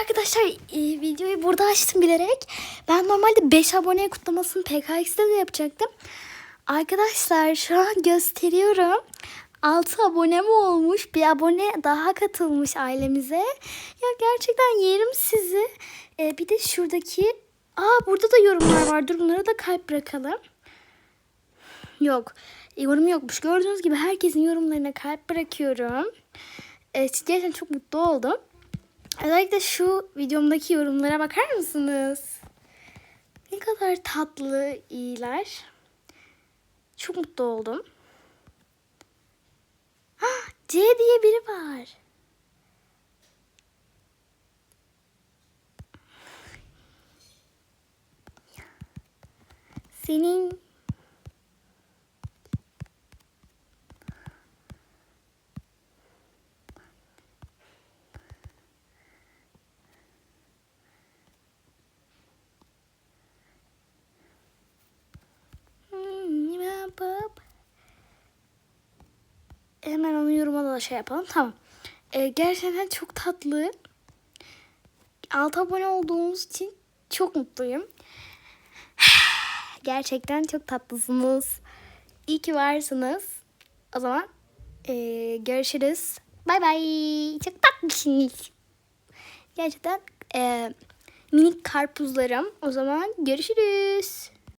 arkadaşlar e, videoyu burada açtım bilerek. Ben normalde 5 abone kutlamasını PKX'de de yapacaktım. Arkadaşlar şu an gösteriyorum. 6 abone mi olmuş? Bir abone daha katılmış ailemize. Ya gerçekten yerim sizi. E, bir de şuradaki... Aa burada da yorumlar var. Dur bunlara da kalp bırakalım. Yok. Yorum yokmuş. Gördüğünüz gibi herkesin yorumlarına kalp bırakıyorum. Evet, gerçekten çok mutlu oldum. Özellikle şu videomdaki yorumlara bakar mısınız? Ne kadar tatlı, iyiler. Çok mutlu oldum. Ah, C diye biri var. Senin hemen onu yoruma da şey yapalım. Tamam. Ee, gerçekten çok tatlı. 6 abone olduğumuz için çok mutluyum. Gerçekten çok tatlısınız. İyi ki varsınız. O zaman ee, görüşürüz. Bay bay. Çok tatlısınız. Gerçekten ee, minik karpuzlarım. O zaman görüşürüz.